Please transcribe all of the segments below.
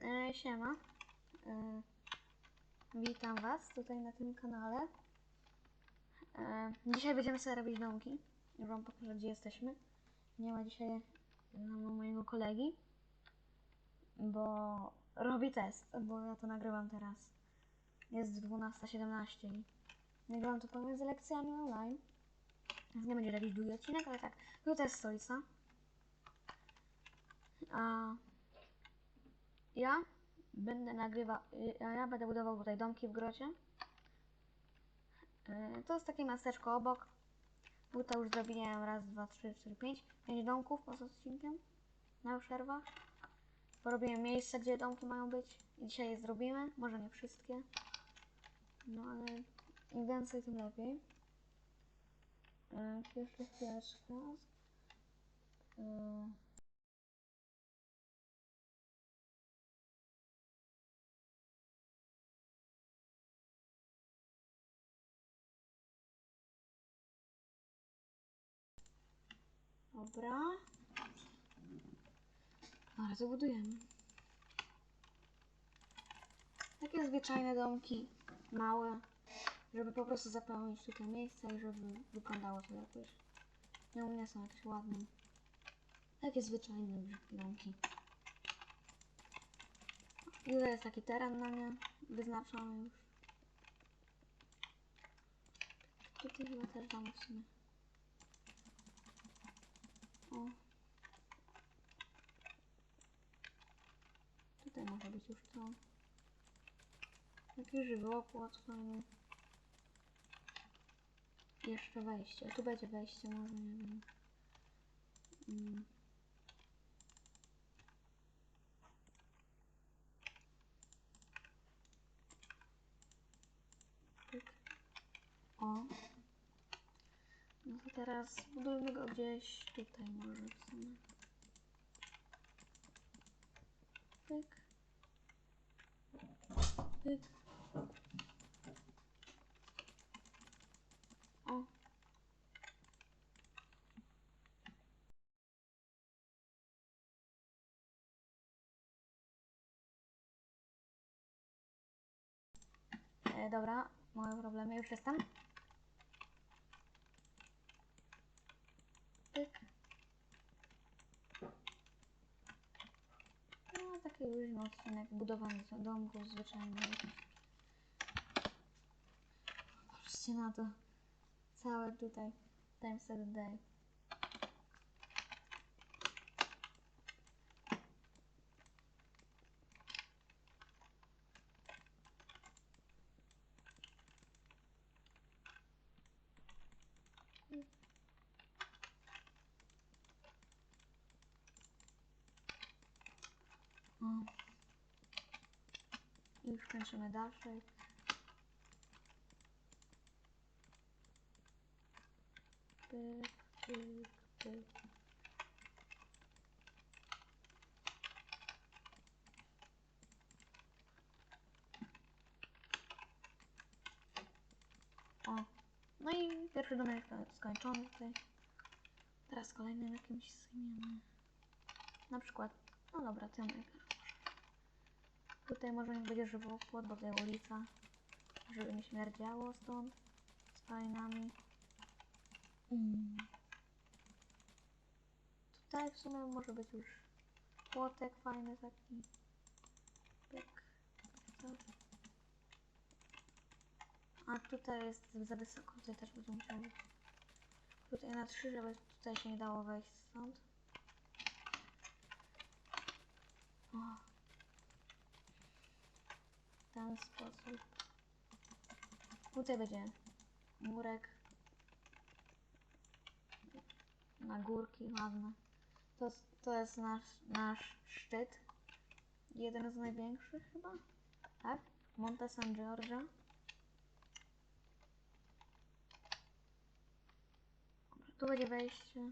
E, siema. E, witam Was tutaj na tym kanale. E, dzisiaj będziemy sobie robić domki. Już Wam pokażę, gdzie jesteśmy. Nie ma dzisiaj e, mojego kolegi, bo robi test, bo ja to nagrywam teraz. Jest 12.17 i nagrywam to pomiędzy lekcjami online. Więc nie będzie jakiś długi odcinek, ale tak. Tutaj jest stolica. A ja będę nagrywał, a ja będę budował tutaj domki w grocie. Yy, To jest takie miasteczko obok. Tutaj już zrobiłem raz, dwa, trzy, cztery, pięć. Pięć domków poza odcinkiem. Na przerwach. Porobiłem miejsce, gdzie domki mają być. I dzisiaj je zrobimy. Może nie wszystkie. No ale im więcej, tym lepiej. Yy, Jeszcze chwileczkę. Yy. Dobra. Bardzo budujemy. Takie zwyczajne domki, małe, żeby po prostu zapełnić tutaj miejsce i żeby wyglądało to jakoś. Nie u mnie są jakieś ładne. Takie zwyczajne domki. I tutaj jest taki teren na nie wyznaczony już. Tutaj chyba też damy w sumie. O. Tutaj może być już to. Jakiś żywopłot fajny. Jeszcze wejście. Tu będzie wejście, może nie wiem. Mm. Pyk. O. No to teraz budujmy go gdzieś tutaj może w sumie. Pyk. Pyk. O. E, dobra, moje problemy, już jestem. No, taki luźny odcinek budowany z domku zwyczajny. Patrzcie na to. Całe tutaj. Time set day. O. Kończymy dalej. Pyk, pyk, pyk. O, no i pierwszy domek skończony tutaj. Teraz kolejny jakimś zmiany. Na przykład, no dobra, ten. Tutaj może niech będzie żywopłot, bo tutaj ulica, żeby nie śmierdziało stąd z fajnami. Mm. Tutaj w sumie może być już płotek fajny taki. Pyk. A tutaj jest za wysoko, tutaj też będzie musiał być. Tutaj na trzy, żeby tutaj się nie dało wejść stąd. O. Ten sposób. Tutaj będzie murek. Na górki ładne. To, to jest nasz, nasz szczyt. Jeden z największych chyba. Tak? Monte San Giorgio. Tu będzie wejście.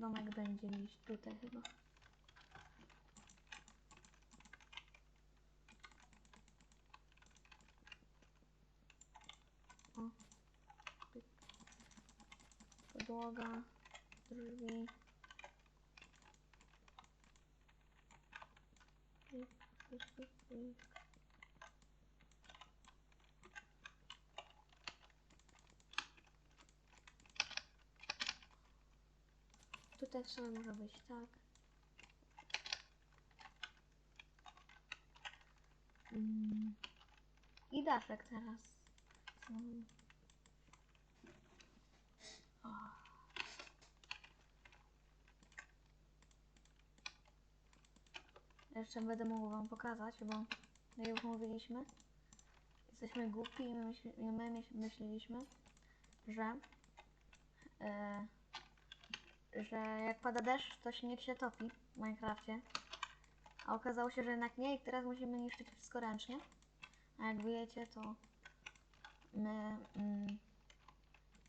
Domek będzie gdzieś tutaj chyba. O. Podłoga. drzwi. Pyk, pyk, pyk, pyk. Tutaj w sumie może być tak. Mm. I daszek teraz. Jeszcze będę mógł wam pokazać, bo my już mówiliśmy. Jesteśmy głupi i my, myśli, i my myśl, myśleliśmy, że e, że jak pada deszcz, to śnieg się topi w Minecrafcie. A okazało się, że jednak nie i teraz musimy niszczyć wszystko ręcznie. A jak wiecie, to my mm,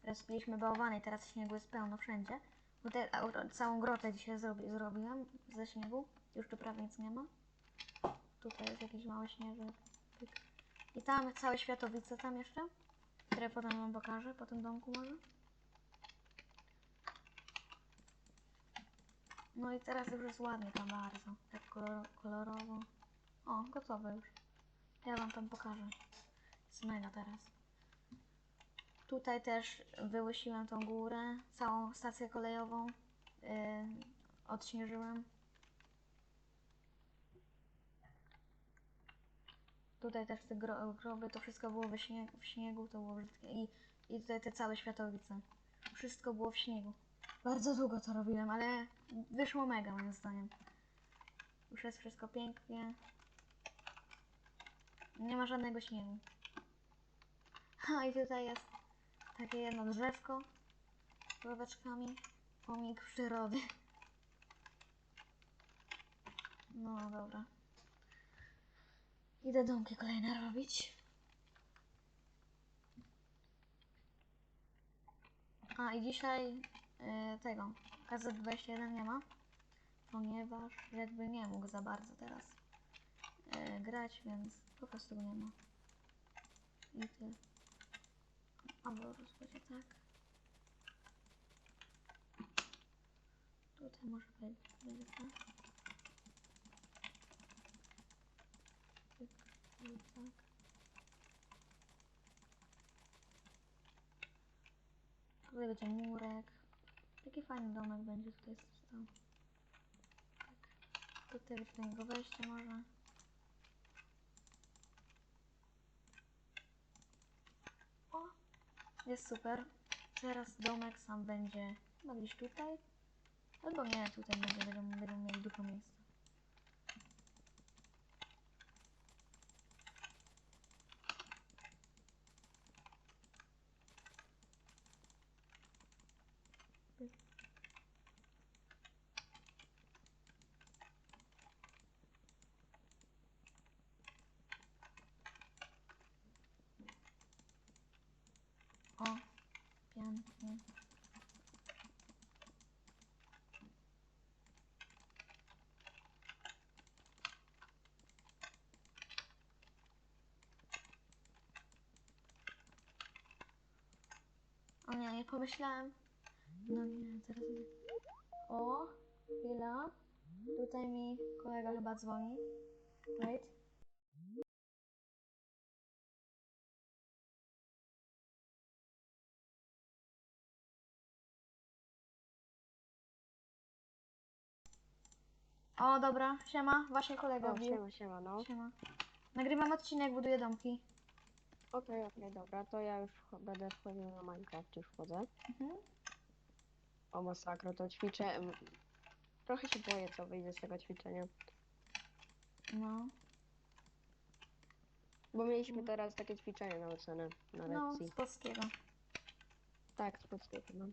rozpiliśmy bałwany i teraz śniegu jest pełno wszędzie. Bo te, całą grotę dzisiaj zrobi, zrobiłem ze śniegu. Już tu prawie nic nie ma. Tutaj jest jakiś mały śnieżek. I tam całe światowice tam jeszcze, które potem wam pokażę, po tym domku może. No i teraz już jest ładnie tam bardzo. Tak kolor, kolorowo. O, gotowe już. Ja wam tam pokażę. Jest mega teraz. Tutaj też wyłysiłem tą górę, całą stację kolejową. Yy, odśnieżyłem. Tutaj też te gro groby, to wszystko było śniegu, w śniegu, to było brzydkie. I, I tutaj te całe światowice. Wszystko było w śniegu. Bardzo długo to robiłem, ale wyszło mega moim zdaniem. Już jest wszystko pięknie. Nie ma żadnego śniegu. Ha, i tutaj jest takie jedno drzewko z ławeczkami. Pomnik przyrody. No dobra. Idę domki kolejne robić. A i dzisiaj y, tego KZ21 nie ma, ponieważ jakby nie mógł za bardzo teraz y, grać, więc po prostu go nie ma. I tyle. Albo rozpocznie tak. Tutaj może być będzie tak. Pyk, i tak. Tutaj będzie murek. Taki fajny domek będzie tutaj stał. Będzie do niego wejście może. O! Jest super. Teraz domek sam będzie chyba gdzieś tutaj. Albo nie, tutaj będzie, będą, będą mieli dużo miejsca. O, pięknie. O nie, nie pomyślałem. No nie, zaraz. O, chwila. Tutaj mi kolega chyba dzwoni. Wait. O, dobra, siema, właśnie kolega O, wbił. siema, siema, no. Siema. Nagrywam odcinek, buduję domki. Okej, okej, dobra, to ja już będę wchodził na Minecraft, już wchodzę. Mhm. O masakro, to ćwiczę. Trochę się boję, co wyjdzie z tego ćwiczenia. No, Bo mieliśmy Mm. teraz takie ćwiczenie na ocenę, na no, lekcji. z polskiego. Tak, z polskiego, no.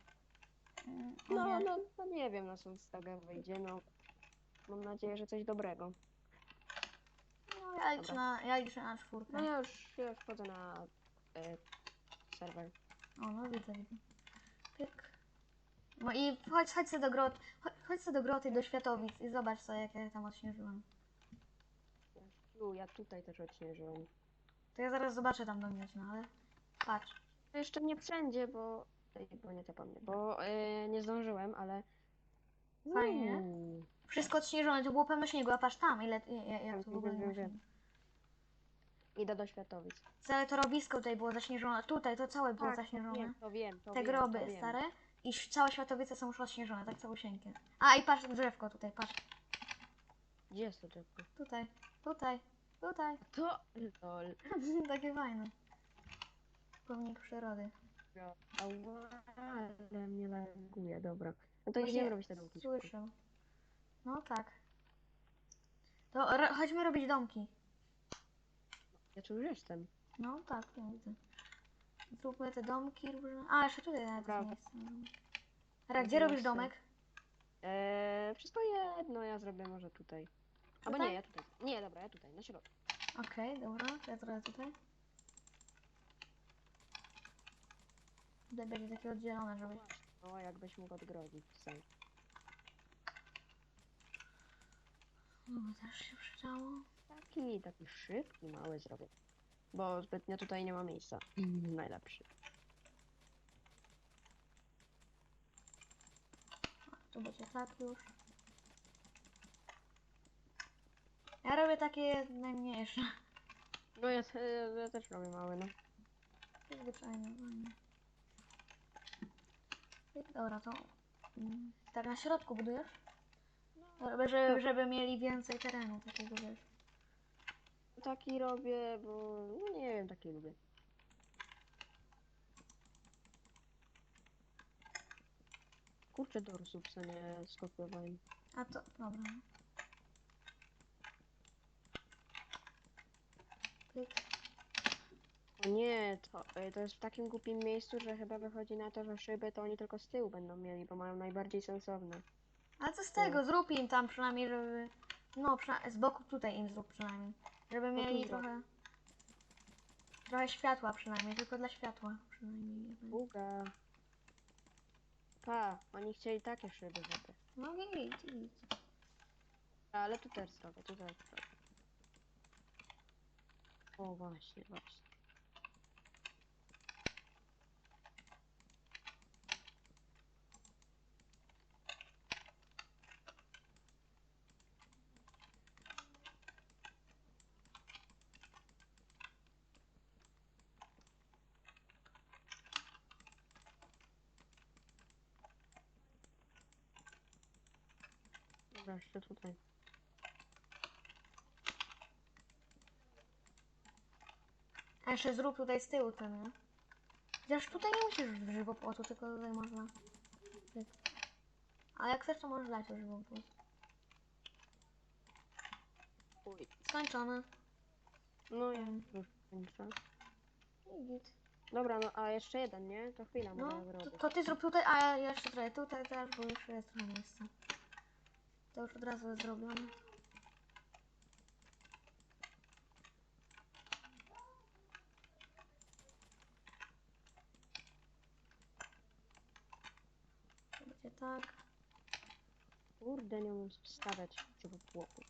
Mm, No, nie. no, no nie wiem, na co z tego wyjdzie, no. Mam nadzieję, że coś dobrego. Ja liczę Dobra. na, ja liczę na czwórkę. No ja już, ja już wchodzę na e, serwer. O, no widzę, widzę. Pyk. No i chodź, chodź sobie do grot, chodź, chodź sobie do groty, do Światowic i zobacz co, jak ja tam odśnieżyłem. U, ja tutaj też odśnieżyłem. To ja zaraz zobaczę tam do mnie, no ale patrz. To jeszcze nie wszędzie, bo bo nie to po mnie, bo e, nie zdążyłem, ale... Fajnie. Wszystko odśnieżone, to było pełno śniegu, a patrz tam, ile, jak, to w ogóle nie ma śniegu. Idę do Światowic. Całe to robisko tutaj było zaśnieżone, tutaj to całe było Tak, zaśnieżone. wiem, to wiem, to Te wiem, groby to wiem. stare i całe światowice są już odśnieżone, tak całusieńkie. A i patrz drzewko tutaj, patrz. Gdzie jest to drzewko? Tutaj, tutaj, tutaj. To... Lol. Takie fajne. Pomnik przyrody. Ała, ale mnie laguje, dobra. No to Właśnie idziemy robić te domki. Słyszę. No tak. To ro- chodźmy robić domki. Ja tu już jestem. No tak, ja widzę. Zróbmy te domki różne. A, jeszcze tutaj nawet Dobra. jest miejsce. Gdzie robisz domek? Eee, wszystko jedno ja zrobię może tutaj. Albo Tutaj? nie, ja tutaj. Nie, dobra, ja tutaj, na środku. Okej, dobra, to ja trochę tutaj. Tutaj będzie takie oddzielone, żeby... O, jakbyś mógł odgrodzić sam. No, też się przydało. Taki, taki szybki, mały zrobię. Bo zbytnio tutaj nie ma miejsca. Najlepszy. Tu będzie tak już. Ja robię takie najmniejsze. No ja, te, ja też robię mały, no. Zwyczajnie, fajnie. Dobra, to... mm, Tak na środku budujesz? Żeby, żeby, żeby mieli więcej terenu takiego, wiesz. Taki robię, bo no nie wiem, taki lubię. Kurczę, dorsów co nie skopiowałem. A to, dobra. Pyk. O nie, to, y, to jest w takim głupim miejscu, że chyba wychodzi na to, że szyby to oni tylko z tyłu będą mieli, bo mają najbardziej sensowne. Ale co z tego? Zrób im tam przynajmniej, żeby... No, przyna- z boku tutaj im zrób przynajmniej. Żeby mieli trochę... Trochę światła przynajmniej, tylko dla światła przynajmniej. Buga. Pa, oni chcieli takie szyby żeby. No git, git. Ale tu też zrobię, tu też zrobię. O właśnie, właśnie. Dobra, jeszcze tutaj. A jeszcze zrób tutaj z tyłu ten, nie? Chociaż tutaj nie musisz w żywopłotu, tylko tutaj można... Pyk. A jak chcesz, to możesz dać w żywopłot. Uj. Skończone. No ja już kończę. I git. Dobra, no a jeszcze jeden, nie? To chwila, No, to, to ty zrób tutaj, a ja jeszcze trochę tutaj też, bo już jest trochę miejsca. To już od razu. To będzie tak. Kurde, nie umiem stawiać żywopłotu.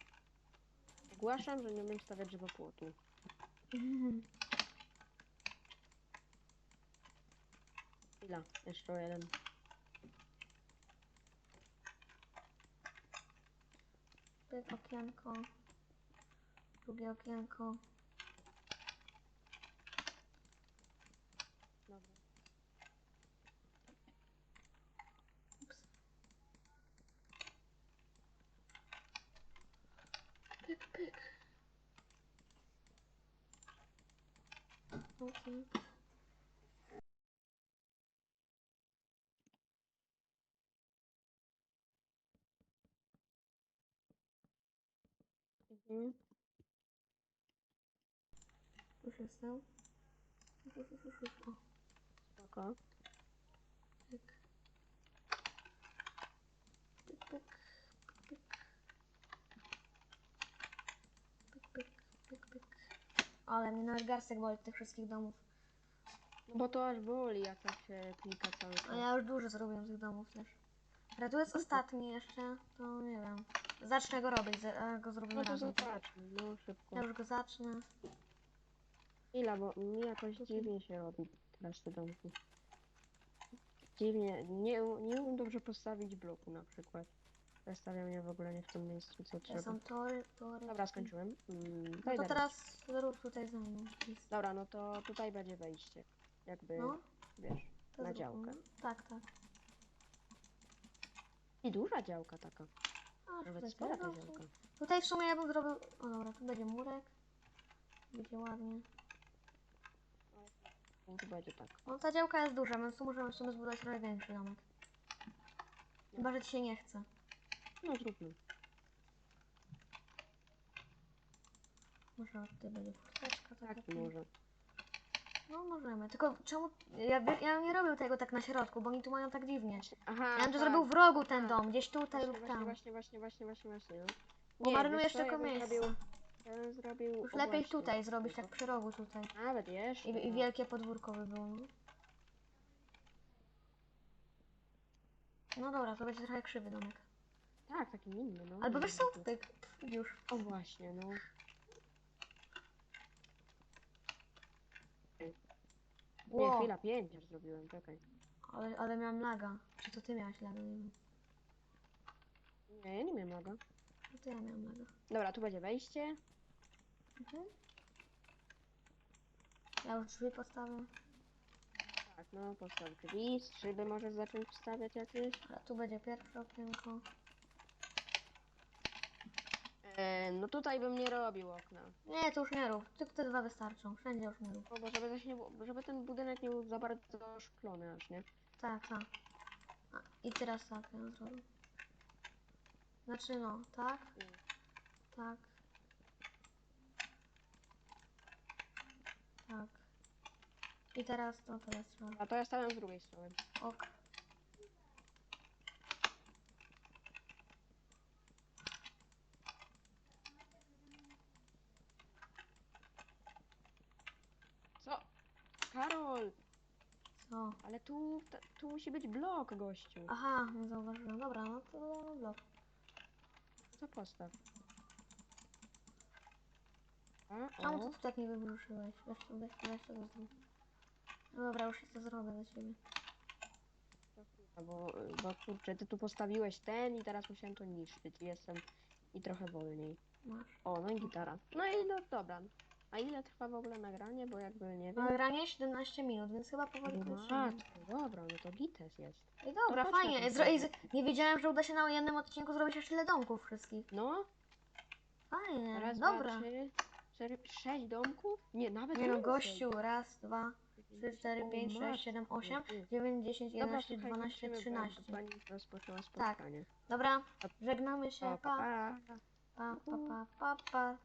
Ogłaszam, że nie umiem stawiać żywopłotu. Chwila, jeszcze jeden. Pyk, okienko. Drugie okienko. Pyk, pyk. Okay. Już, już, już, już. O, Spoko. pyk. Pyk, pyk. Pyk. Pyk, pyk, pyk, pyk. Ale mnie nawet garstek boli tych wszystkich domów. No bo to aż boli, jak tak się klika cały czas. A ja już dużo zrobiłem tych domów też. Ale tu jest ostatni jeszcze, to nie wiem. Zacznę go robić, za- go zrobimy No to razem. zobaczmy, no szybko. Ja już go zacznę. Chwila, bo mi jakoś dziwnie się robi teraz te domki. dziwnie, nie, u- nie umiem dobrze postawić bloku na przykład. Zostawiam mnie w ogóle nie w tym miejscu, co trzeba. są tory, tory. Dobra, skończyłem. Mm, No to teraz- teraz rób tutaj za mną. Jest. Dobra, no to tutaj będzie wejście. Jakby, No, wiesz, to na zrób, działkę. Tak, tak. I duża działka taka. A, Nawet tutaj spora działka. Tutaj w sumie ja bym zrobił... O dobra, tu będzie murek. Będzie ładnie. No tu będzie tak. No ta działka jest duża, więc tu możemy w sumie zbudować trochę większy domek. Chyba, że ci się nie chce. No zróbmy. Może tutaj będzie taka. Tak, może. No możemy, tylko czemu... Ja, by- ja bym nie robił tego tak na środku, bo oni tu mają tak dziwnie. Aha, Ja bym to tak. zrobił w rogu ten dom, gdzieś tutaj lub właśnie, tam. właśnie, właśnie, właśnie, właśnie, właśnie, no. Bo marnujesz wiesz co, tylko ja bym miejsce. Zrobił, ja bym zrobił Już o lepiej właśnie, tutaj zrobić, tak przy rogu tutaj. Nawet jeszcze. I, i no. wielkie podwórko by było, no. No dobra, to będzie trochę krzywy domek. Tak, taki inny, no. Albo wiesz co? Inny. Pyk, już. O właśnie, no. Nie, Ło, chwila, pięcior zrobiłem, czekaj. ale, ale miałam laga. Czy to ty miałeś laga? Nie wiem. Nie, ja nie miałem logo. No to ja miałam laga. Dobra, tu będzie wejście. Mhm. Ja już drzwi postawię. Tak, no, postaw drzwi, szyby możesz zacząć wstawiać jakieś. A tu będzie pierwsze okienko. E, no tutaj bym nie robił okna. Nie, to już nie rób. Tylko te dwa wystarczą. Wszędzie już nie rób. No, bo żeby, też nie, było- żeby ten budynek nie był za bardzo szklony aż, nie? Tak, tak. A, I teraz tak ja zrobię. Znaczy no, tak, tak. Tak. I teraz to teraz. A to ja stawiam z drugiej strony. Ok. Co? Karol! Co? Ale tu, ta, tu musi być blok, gościu. Aha, nie zauważyłem. Dobra, no to dodamy blok. Co postaw? A, Czemu o. ty tu tak nie wywróciłeś? Weź to, weź to, weź to zrób. No dobra, już to zrobię dla ciebie. Bo, bo kurczę, ty tu postawiłeś ten i teraz musiałem to niszczyć. Jestem i trochę wolniej. Masz. O, no i gitara. No i no dobra. A ile trwa w ogóle nagranie? Bo jakby nie wiem. Nagranie 17 minut, więc chyba powoli kończymy. matko, dobra, no to gites jest. Ej, dobra, chodźmy fajnie. tam Zro- ej, z- nie wiedziałem, że uda się na jednym odcinku zrobić aż tyle domków wszystkich. No, Fajnie, raz, dobra. dwa, trzy, cztery, sześć domków? Nie, nawet Nie no, więcej. gościu, raz, dwa, trzy, cztery, O pięć, matko, sześć, siedem, osiem, dziewięć, dziesięć, Dobra, jedenaście, słuchaj, dwanaście, kończymy, bo trzynaście. Pani rozpoczęła Tak. spotkanie. Dobra, żegnamy się, pa, pa. pa, pa, pa, pa, pa.